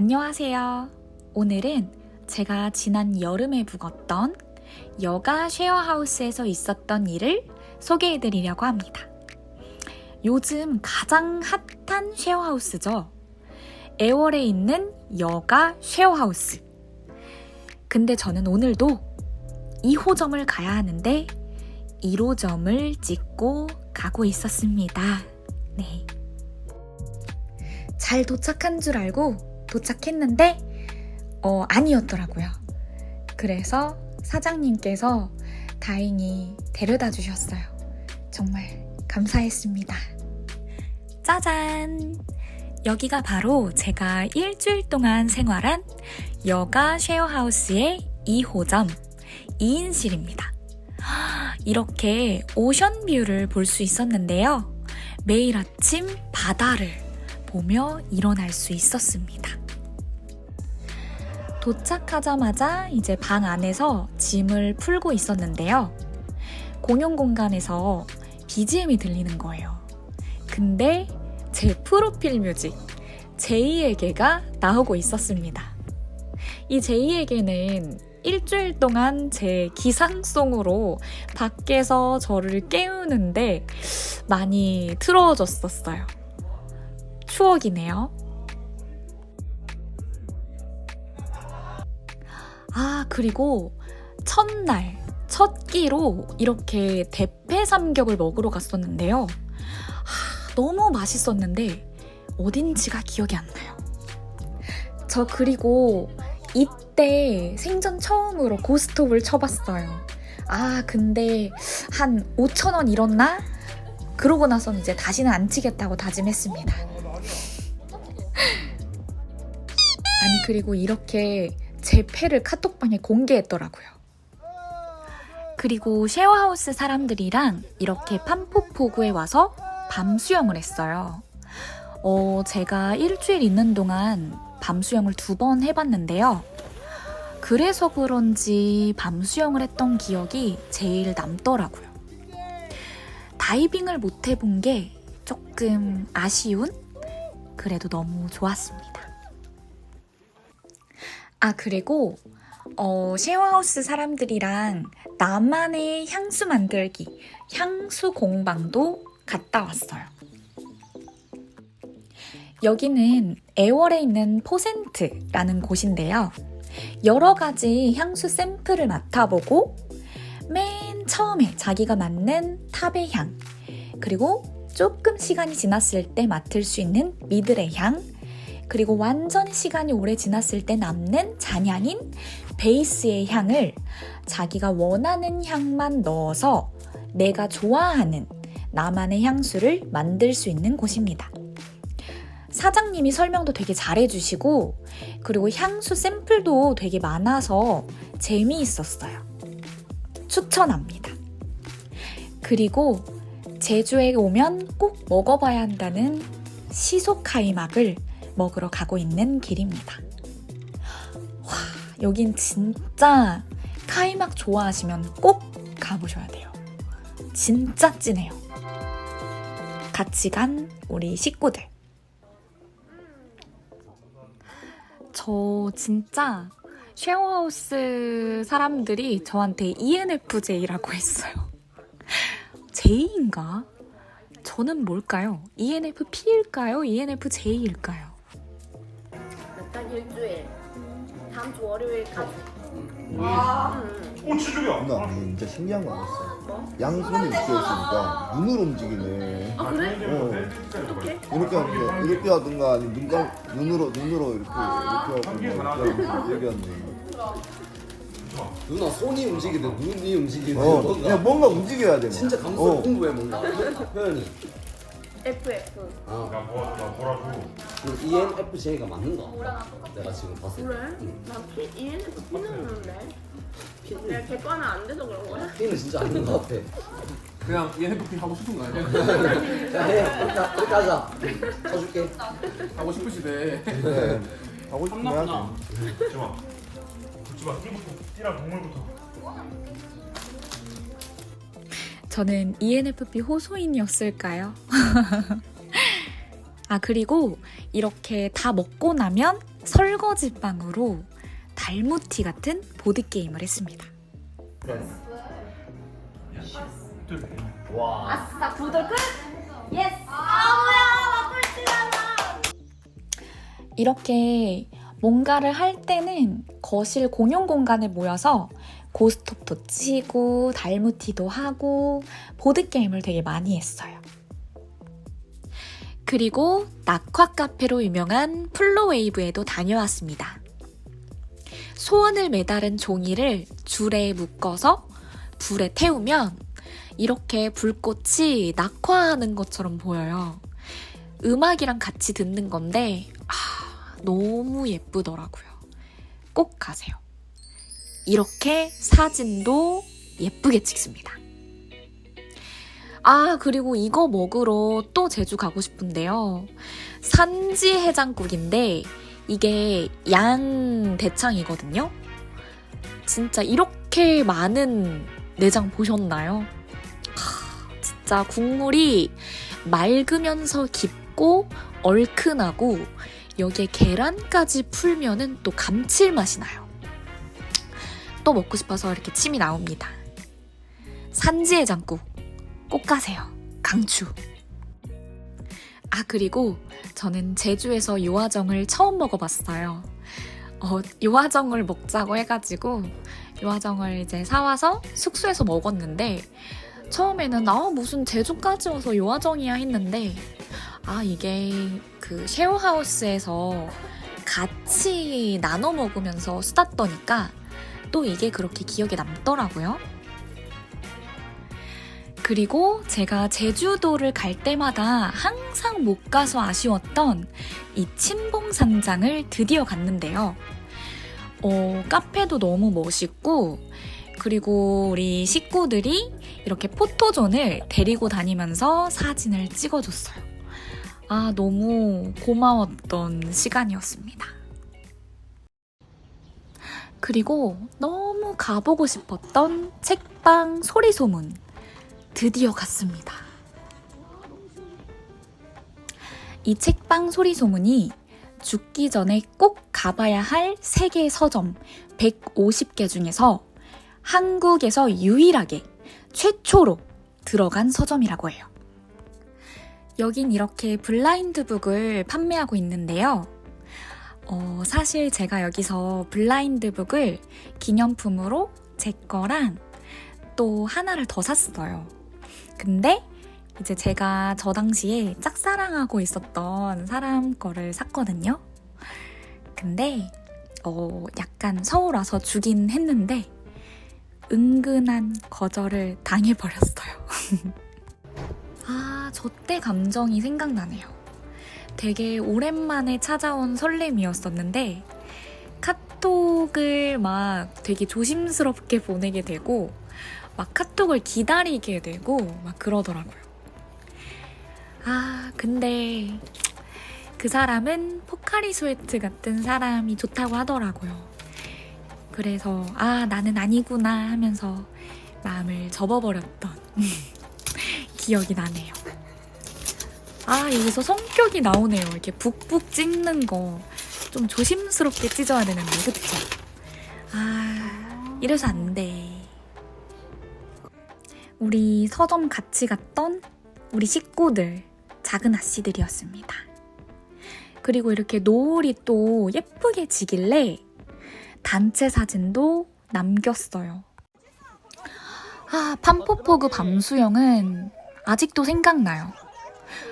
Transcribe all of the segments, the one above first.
안녕하세요. 오늘은 제가 지난 여름에 묵었던 여가 쉐어하우스에서 있었던 일을 소개해 드리려고 합니다. 요즘 가장 핫한 쉐어하우스죠. 애월에 있는 여가 쉐어하우스. 근데 저는 오늘도 2호점을 가야 하는데 1호점을 찍고 가고 있었습니다. 네. 잘 도착한 줄 알고 도착했는데, 어, 아니었더라고요. 그래서 사장님께서 다행히 데려다 주셨어요. 정말 감사했습니다. 짜잔! 여기가 바로 제가 일주일 동안 생활한 여가 쉐어하우스의 2호점 2인실입니다. 이렇게 오션뷰를 볼 수 있었는데요. 매일 아침 바다를 보며 일어날 수 있었습니다. 도착하자마자 이제 방 안에서 짐을 풀고 있었는데요. 공용 공간에서 BGM이 들리는 거예요. 근데 제 프로필 뮤직, 제이에게가 나오고 있었습니다. 이 제이에게는 일주일 동안 제 기상송으로 밖에서 저를 깨우는데 많이 틀어줬었어요. 추억이네요. 아, 그리고 첫날, 첫 끼로 이렇게 대패 삼겹을 먹으러 갔었는데요. 아, 너무 맛있었는데 어딘지가 기억이 안 나요. 저 그리고 이때 생전 처음으로 고스톱을 쳐봤어요. 아, 근데 한 5천 원 잃었나? 그러고 나서는 이제 다시는 안 치겠다고 다짐했습니다. 아니, 그리고 이렇게 제 패를 카톡방에 공개했더라고요. 그리고 쉐어하우스 사람들이랑 이렇게 판포포구에 와서 밤 수영을 했어요. 어, 제가 일주일 있는 동안 밤 수영을 두 번 해봤는데요. 그래서 그런지 밤 수영을 했던 기억이 제일 남더라고요. 다이빙을 못 해본 게 조금 아쉬운? 그래도 너무 좋았습니다. 아, 그리고, 어, 쉐어하우스 사람들이랑 나만의 향수 만들기, 향수 공방도 갔다 왔어요. 여기는 애월에 있는 포센트라는 곳인데요. 여러 가지 향수 샘플을 맡아보고 맨 처음에 자기가 맡는 탑의 향, 그리고 조금 시간이 지났을 때 맡을 수 있는 미들의 향, 그리고 완전 시간이 오래 지났을 때 남는 잔향인 베이스의 향을 자기가 원하는 향만 넣어서 내가 좋아하는 나만의 향수를 만들 수 있는 곳입니다. 사장님이 설명도 되게 잘해주시고, 그리고 향수 샘플도 되게 많아서 재미있었어요. 추천합니다. 그리고 제주에 오면 꼭 먹어봐야 한다는 시소카이막을 먹으러 가고 있는 길입니다. 와, 여긴 진짜 카이막 좋아하시면 꼭 가보셔야 돼요. 진짜 찐해요. 같이 간 우리 식구들. 저 진짜 쉐어하우스 사람들이 저한테 ENFJ라고 했어요. J인가? 저는 뭘까요? ENFP일까요? ENFJ일까요? 딱 일주일. 다음 주 월요일까지. 와. 음. 오 치즈야. 누나 진짜 신기한 거 알았어. 뭐? 양손이 있으니까 눈으로 움직이네. 아 그래? 어. 어떻게? 이렇게 하면 이렇게 하든가 아니면 눈 감 눈으로 눈으로 이렇게 이렇게 하고 이렇게 하고 이렇게 하는. 누나 손이 움직이든 눈이 움직이든 어, 뭔가 그냥 뭔가 움직여야 돼. 진짜 감성 어. 공부해 뭔가 표현이 FF. 아, 나 뭐, 나 뭐라고. 그 ENFJ가 맞는가? 내가 지금 봤을 때 그래? 난 P, ENFP는 없는데. 내가 객관은 안 돼서 그런 거야? P는 진짜 아닌 것 같아 그냥 ENFP 하고 싶은 거 아니야? 자 해, 이렇게, 하- 이렇게 하자 쳐줄게 하고 싶으시대. 네. 하고 싶으면 해야 돼. 좋아. 좋아. 띠부터 띠랑 동물부터. 저는 ENFP 호소인이었을까요? 아, 그리고 이렇게 다 먹고 나면 설거지 빵으로 달무티 같은 보드게임을 했습니다. 와. 아싸 구독 끝. 예스. 아 뭐야 이렇게 뭔가를 할 때는 거실 공용 공간에 모여서 고스톱도 치고 달무티도 하고 보드게임을 되게 많이 했어요. 그리고 낙화 카페로 유명한 플로웨이브에도 다녀왔습니다. 소원을 매달은 종이를 줄에 묶어서 불에 태우면 이렇게 불꽃이 낙화하는 것처럼 보여요. 음악이랑 같이 듣는 건데, 아, 너무 예쁘더라고요. 꼭 가세요. 이렇게 사진도 예쁘게 찍습니다. 아, 그리고 이거 먹으러 또 제주 가고 싶은데요. 산지 해장국인데, 이게 양 대창이거든요. 진짜 이렇게 많은 내장 보셨나요? 하, 진짜 국물이 맑으면서 깊고 얼큰하고 여기에 계란까지 풀면은 또 감칠맛이 나요. 또 먹고 싶어서 이렇게 침이 나옵니다. 산지해장국 꼭 가세요. 강추. 아 그리고 저는 제주에서 요화정을 처음 먹어봤어요. 어, 요화정을 먹자고 해가지고 요화정을 이제 사와서 숙소에서 먹었는데 처음에는 아 무슨 제주까지 와서 요화정이야 했는데 아 이게 그 쉐어하우스에서 같이 나눠 먹으면서 수다 떠니까 또 이게 그렇게 기억에 남더라고요. 그리고 제가 제주도를 갈 때마다 항상 못 가서 아쉬웠던 이 침봉산장을 드디어 갔는데요. 어, 카페도 너무 멋있고, 그리고 우리 식구들이 이렇게 포토존을 데리고 다니면서 사진을 찍어줬어요. 아, 너무 고마웠던 시간이었습니다. 그리고 너무 가보고 싶었던 책방 소리소문 드디어 갔습니다. 이 책방 소리소문이 죽기 전에 꼭 가봐야 할 세계 서점 150개 중에서 한국에서 유일하게 최초로 들어간 서점이라고 해요. 여긴 이렇게 블라인드 북을 판매하고 있는데요. 어, 사실 제가 여기서 블라인드 북을 기념품으로 제 거랑 또 하나를 더 샀어요. 근데 이제 제가 저 당시에 짝사랑하고 있었던 사람 거를 샀거든요. 근데 어, 약간 서울 와서 주긴 했는데 은근한 거절을 당해버렸어요. 아, 저 때 감정이 생각나네요. 되게 오랜만에 찾아온 설렘이었었는데 카톡을 막 되게 조심스럽게 보내게 되고 막 카톡을 기다리게 되고 막 그러더라고요. 아, 근데 그 사람은 포카리 스웨트 같은 사람이 좋다고 하더라고요. 그래서 아, 나는 아니구나 하면서 마음을 접어버렸던 기억이 나네요. 아, 여기서 성격이 나오네요. 이렇게 북북 찍는 거 좀 조심스럽게 찢어야 되는데, 그쵸? 아, 이래서 안 돼. 우리 서점 같이 갔던 우리 식구들, 작은 아씨들이었습니다. 그리고 이렇게 노을이 또 예쁘게 지길래 단체 사진도 남겼어요. 아, 판포포그 밤수영은 아직도 생각나요.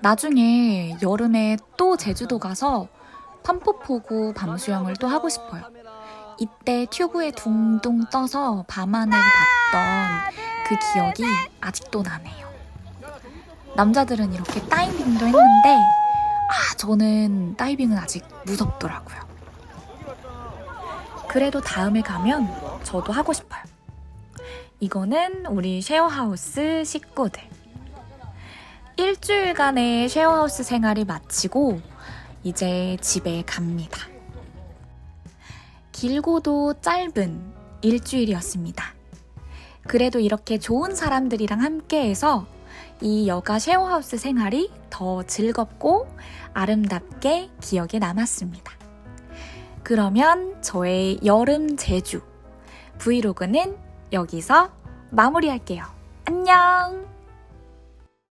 나중에 여름에 또 제주도 가서 판포포구 밤수영을 또 하고 싶어요. 이때 튜브에 둥둥 떠서 밤하늘을 봤던 그 기억이 아직도 나네요. 남자들은 이렇게 다이빙도 했는데, 아, 저는 다이빙은 아직 무섭더라고요. 그래도 다음에 가면 저도 하고 싶어요. 이거는 우리 쉐어하우스 식구들. 일주일간의 쉐어하우스 생활을 마치고 이제 집에 갑니다. 길고도 짧은 일주일이었습니다. 그래도 이렇게 좋은 사람들이랑 함께해서 이 여가 쉐어하우스 생활이 더 즐겁고 아름답게 기억에 남았습니다. 그러면 저의 여름 제주 브이로그는 여기서 마무리할게요. 안녕!